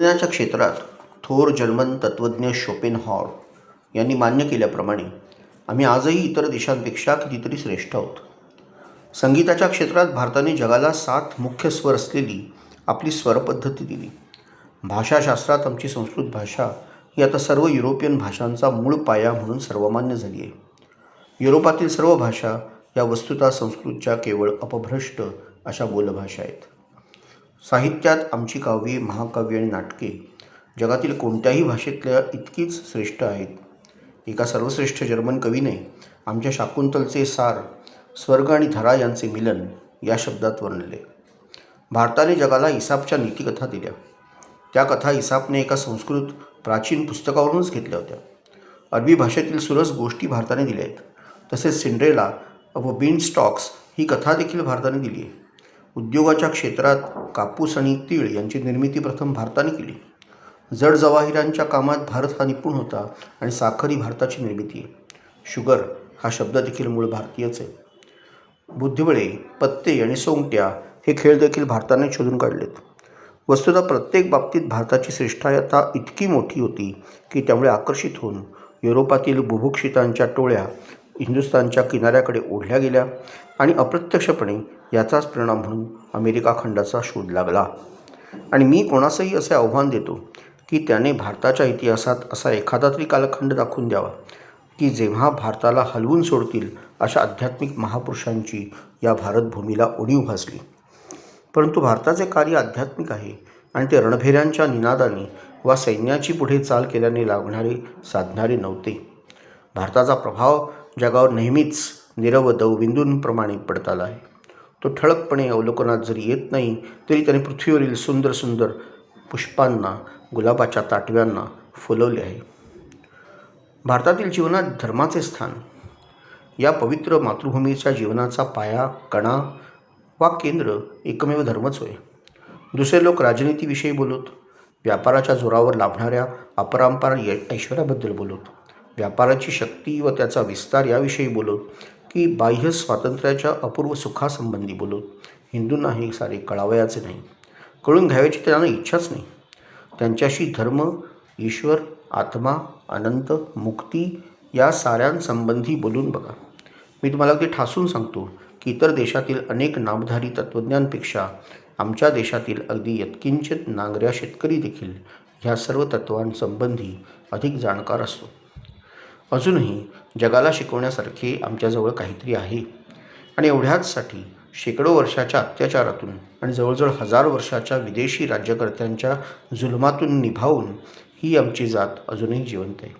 विज्ञानाच्या क्षेत्रात थोर जर्मन तत्त्वज्ञ शोपेनहॉर यांनी मान्य केल्याप्रमाणे आम्ही आजही इतर देशांपेक्षा कितीतरी श्रेष्ठ आहोत. संगीताच्या क्षेत्रात भारताने जगाला सात मुख्य स्वर असलेली आपली स्वरपद्धती दिली. भाषाशास्त्रात आमची संस्कृत भाषा ही आता सर्व युरोपियन भाषांचा मूळ पाया म्हणून सर्वमान्य झाली आहे. युरोपातील सर्व भाषा या वस्तुता संस्कृतच्या केवळ अपभ्रष्ट अशा बोलभाषा आहेत. साहित्यात आमची काव्ये महाकाव्ये आणि नाटके जगातील कोणत्याही भाषेतल्या इतकीच श्रेष्ठ आहेत. एका सर्वश्रेष्ठ जर्मन कवीने आमच्या शाकुंतलचे सार स्वर्ग आणि धरा यांचे मिलन या शब्दात वर्णले. भारताने जगाला इसापच्या नीतिकथा दिल्या. त्या कथा इसापने एका संस्कृत प्राचीन पुस्तकावरूनच घेतल्या होत्या. अरबी भाषेतील सुरस गोष्टी भारताने दिल्या आहेत. तसेच सिंड्रेला व बीन स्टॉक्स ही कथा देखील भारताने दिली आहे. उद्योगाच्या क्षेत्रात कापूस आणि तीळ यांची निर्मिती प्रथम भारताने केली. जड जवाहिरांच्या कामात भारत हा निपुण होता आणि साखर ही भारताची निर्मिती आहे. शुगर हा शब्द देखील मूळ भारतीयच आहे. बुद्धिबळे पत्ते आणि सोंगट्या हे खेळ देखील भारताने शोधून काढलेत. वस्तुतः प्रत्येक बाबतीत भारताची श्रेष्ठता इतकी मोठी होती की त्यामुळे आकर्षित होऊन युरोपातील बुभुक्षितांच्या टोळ्या हिंदुस्थानच्या किनाऱ्याकडे ओढल्या गेल्या आणि अप्रत्यक्षपणे याचाच परिणाम म्हणून अमेरिका खंडाचा शोध लागला. आणि मी कोणासही असे आव्हान देतो की त्याने भारताच्या इतिहासात असा एखादा तरी कालखंड दाखवून द्यावा की जेव्हा भारताला हलवून सोडतील अशा आध्यात्मिक महापुरुषांची या भारतभूमीला उणीव भासली. परंतु भारताचे कार्य आध्यात्मिक आहे आणि ते रणभेऱ्यांच्या निनादाने वा सैन्याची पुढे चाल केल्याने लागणारे साधणारे नव्हते. भारताचा प्रभाव जगावर नेहमीच निरवधव बिंदूंप्रमाणे पडत आला आहे. तो ठळकपणे अवलोकनात जरी येत नाही तरी त्याने पृथ्वीवरील सुंदर सुंदर पुष्पांना गुलाबाच्या ताटव्यांना फुलवले आहे. भारतातील जीवनात धर्माचे स्थान या पवित्र मातृभूमीच्या जीवनाचा पाया कणा वा केंद्र एकमेव धर्मच होय. दुसरे लोक राजनीतीविषयी बोलत व्यापाराच्या जोरावर लाभणाऱ्या अपरांपार ऐश्वर्याबद्दल बोलत व्यापाराची शक्ती व त्याचा विस्तार याविषयी बोलत की बाह्य स्वातंत्र्याच्या अपूर्व सुखासंबंधी बोलत हिंदूंना हे सारे कळावयाचे नाही कळून घ्यावयाची त्यांना इच्छाच नाही. त्यांच्याशी धर्म ईश्वर आत्मा अनंत मुक्ती या साऱ्यांसंबंधी बोलून बघा. मी तुम्हाला अगदी ठासून सांगतो की इतर देशातील अनेक नामधारी तत्त्वज्ञांपेक्षा आमच्या देशातील अगदी यत्किंचित नांगऱ्या शेतकरी देखील ह्या सर्व तत्त्वांसंबंधी अधिक जाणकार असतो. अजूनही जगाला शिकवण्यासारखी आमच्याजवळ काहीतरी आहे. आणि एवढ्याचसाठी शेकडो वर्षाच्या अत्याचारातून आणि जवळजवळ हजार वर्षाच्या विदेशी राज्यकर्त्यांच्या जुलमातून निभावून ही आमची जात अजूनही जिवंत आहे.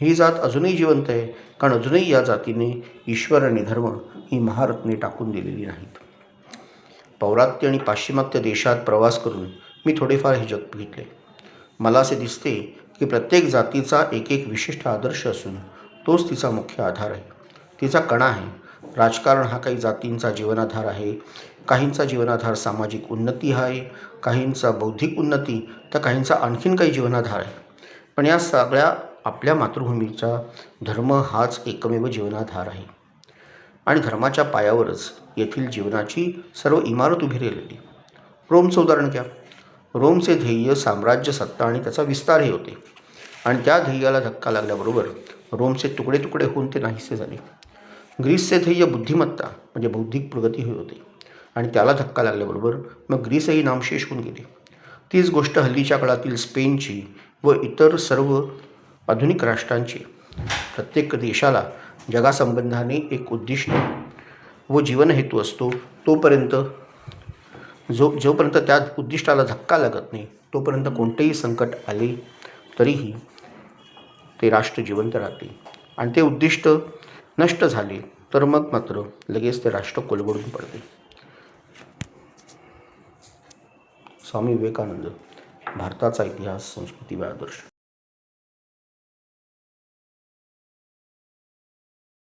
ही जात अजूनही जिवंत आहे कारण अजूनही या जातीने ईश्वर आणि धर्म ही महारत्ने टाकून दिलेली नाहीत. पौरात्य आणि पाश्चिमात्य देशात प्रवास करून मी थोडेफार हे जग बघितले. मला असे दिसते की प्रत्येक जातीचा एक एक विशिष्ट आदर्श असून तोच तिचा मुख्य आधार आहे. तिचा कणा आहे. राजकारण हा काही जातींचा जीवनाधार आहे. काहींचा जीवनाधार सामाजिक उन्नती आहे. काहींचा बौद्धिक उन्नती तर काहींचा आणखीन काही जीवनाधार आहे. पण या सगळ्या आपल्या मातृभूमीचा धर्म हाच एकमेव जीवनाधार आहे. आणि धर्माच्या पायावरच येथील जीवनाची सर्व इमारत उभी राहिलेली. रोमचं उदाहरण घ्या. रोमचे ध्येय साम्राज्य सत्ता आणि त्याचा विस्तार हे होते. आणि त्या ध्येयाला धक्का लागल्याबरोबर रोमचे तुकडे तुकडे होऊन ते नाहीसे झाले. ग्रीसचे ध्येय बुद्धिमत्ता म्हणजे बौद्धिक प्रगती हे होते. आणि त्याला धक्का लागल्याबरोबर मग ग्रीसही नामशेष होऊन गेले. तीच गोष्ट हल्लीच्या काळातील स्पेनची व इतर सर्व आधुनिक राष्ट्रांची. प्रत्येक देशाला जगासंबंधाने एक उद्दिष्ट व जीवनहेतू असतो तोपर्यंत जो जोपर्यंत त्या उद्दिष्टाला धक्का लागत नाही तोपर्यंत कोणतेही संकट आले तरीही ते राष्ट्र जिवंत राहते. आणि ते उद्दिष्ट नष्ट झाले तर मग मात्र लगेच ते राष्ट्र कोलबडून पडते. स्वामी विवेकानंद भारताचा इतिहास संस्कृती व आदर्श.